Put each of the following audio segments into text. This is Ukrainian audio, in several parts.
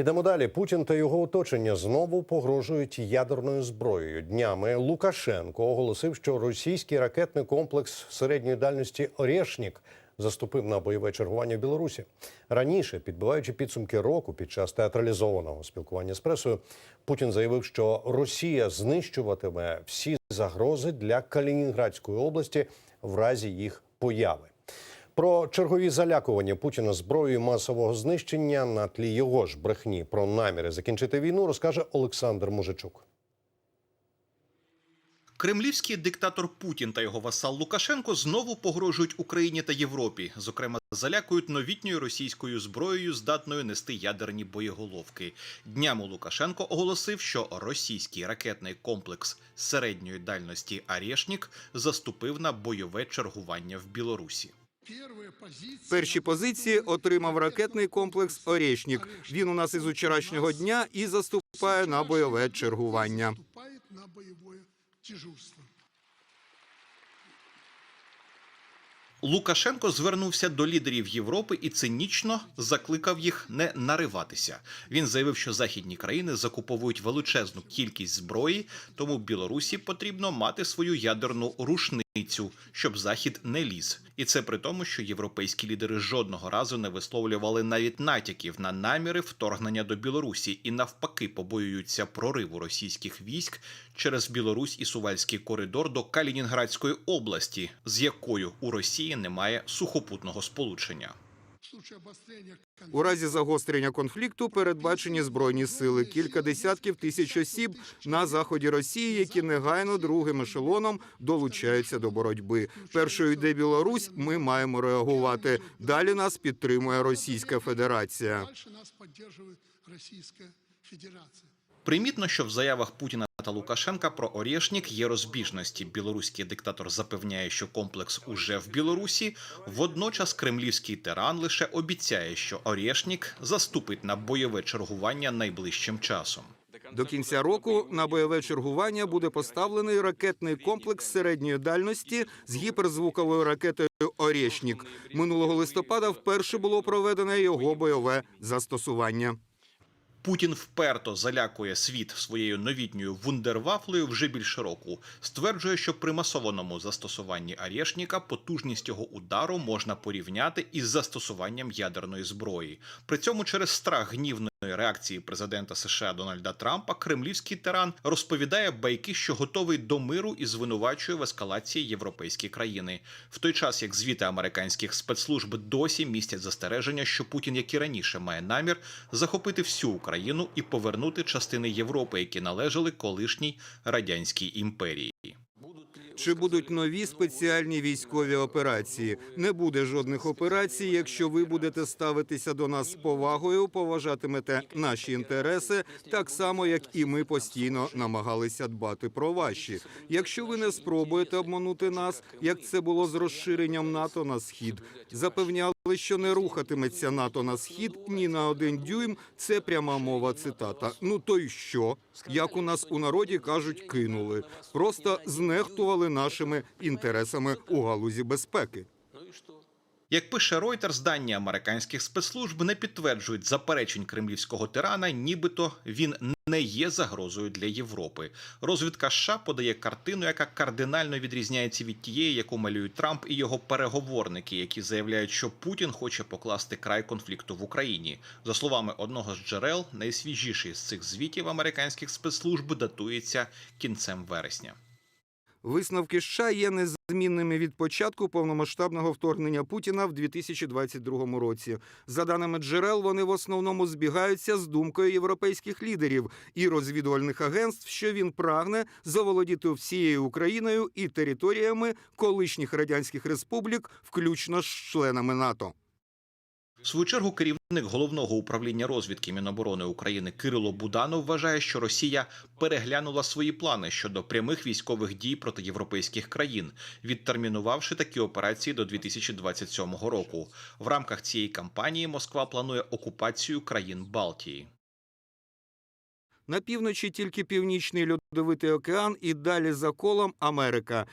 Ідемо далі. Путін та його оточення знову погрожують ядерною зброєю. Днями Лукашенко оголосив, що російський ракетний комплекс середньої дальності Орєшнік заступив на бойове чергування в Білорусі. Раніше, підбиваючи підсумки року під час театралізованого спілкування з пресою, Путін заявив, що Росія знищуватиме всі загрози для Калінінградської області в разі їх появи. Про чергові залякування Путіна зброєю масового знищення на тлі його ж брехні про наміри закінчити війну розкаже Олександр Мужичук. Кремлівський диктатор Путін та його васал Лукашенко знову погрожують Україні та Європі. Зокрема, залякують новітньою російською зброєю, здатною нести ядерні боєголовки. Днями Лукашенко оголосив, що російський ракетний комплекс середньої дальності Арєшнік заступив на бойове чергування в Білорусі. Перші позиції отримав ракетний комплекс Орєшнік. Він у нас із вчорашнього дня і заступає на бойове чергування. Лукашенко звернувся до лідерів Європи і цинічно закликав їх не нариватися. Він заявив, що західні країни закуповують величезну кількість зброї, тому Білорусі потрібно мати свою ядерну рушницю, щоб захід не ліз. І це при тому, що європейські лідери жодного разу не висловлювали навіть натяків на наміри вторгнення до Білорусі і навпаки побоюються прориву російських військ через Білорусь і Сувальський коридор до Калінінградської області, з якою у Росії немає сухопутного сполучення. У разі загострення конфлікту передбачені збройні сили, кілька десятків тисяч осіб на заході Росії, які негайно другим ешелоном долучаються до боротьби. Першою йде Білорусь. Ми маємо реагувати. Далі нас підтримує Російська Федерація. Примітно, що в заявах Путіна та Лукашенка про Орєшнік є розбіжності. Білоруський диктатор запевняє, що комплекс уже в Білорусі. Водночас кремлівський тиран лише обіцяє, що Орєшнік заступить на бойове чергування найближчим часом. До кінця року на бойове чергування буде поставлений ракетний комплекс середньої дальності з гіперзвуковою ракетою Орєшнік. Минулого листопада вперше було проведене його бойове застосування. Путін вперто залякує світ своєю новітньою вундервафлею вже більше року. Стверджує, що при масованому застосуванні Арєшніка потужність його удару можна порівняти із застосуванням ядерної зброї. При цьому через страх гнівної реакції президента США Дональда Трампа кремлівський тиран розповідає байки, що готовий до миру і звинувачує в ескалації європейські країни. В той час як звіти американських спецслужб досі містять застереження, що Путін, як і раніше, має намір захопити всю Україну і повернути частини Європи, які належали колишній радянській імперії. Чи будуть нові спеціальні військові операції? Не буде жодних операцій, якщо ви будете ставитися до нас з повагою, поважатимете наші інтереси, так само як і ми постійно намагалися дбати про ваші. Якщо ви не спробуєте обманути нас, як це було з розширенням НАТО на схід, запевняли, що не рухатиметься НАТО на схід ні на один дюйм. Це пряма мова. Цитата. Ну то й що? Як у нас у народі кажуть, кинули, просто знехтували нашими інтересами у галузі безпеки. Як пише Reuters, дані американських спецслужб не підтверджують заперечень кремлівського тирана, нібито він не є загрозою для Європи. Розвідка США подає картину, яка кардинально відрізняється від тієї, яку малюють Трамп і його переговорники, які заявляють, що Путін хоче покласти край конфлікту в Україні. За словами одного з джерел, найсвіжіший з цих звітів американських спецслужб датується кінцем вересня. Висновки США є незмінними від початку повномасштабного вторгнення Путіна в 2022 році. За даними джерел, вони в основному збігаються з думкою європейських лідерів і розвідувальних агентств, що він прагне заволодіти всією Україною і територіями колишніх радянських республік, включно з членами НАТО. В свою чергу керівник головного управління розвідки Міноборони України Кирило Буданов вважає, що Росія переглянула свої плани щодо прямих військових дій проти європейських країн, відтермінувавши такі операції до 2027 року. В рамках цієї кампанії Москва планує окупацію країн Балтії. На півночі тільки північний льодовитий океан і далі за колом Америка.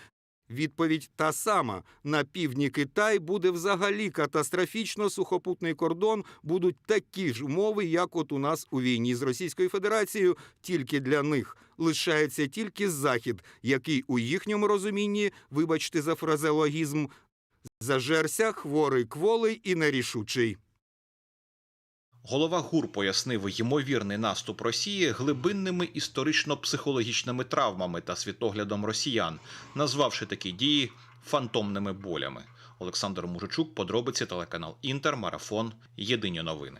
Відповідь та сама: на півдні Китай буде взагалі катастрофічно. Сухопутний кордон будуть такі ж умови, як от у нас у війні з Російською Федерацією. Тільки для них лишається тільки захід, який у їхньому розумінні, вибачте за фразеологізм, зажерся, хворий, кволий і нерішучий. Голова ГУР пояснив ймовірний наступ Росії глибинними історично-психологічними травмами та світоглядом росіян, назвавши такі дії фантомними болями. Олександр Мужичук, подробиці телеканал Інтер, Марафон. Єдині новини.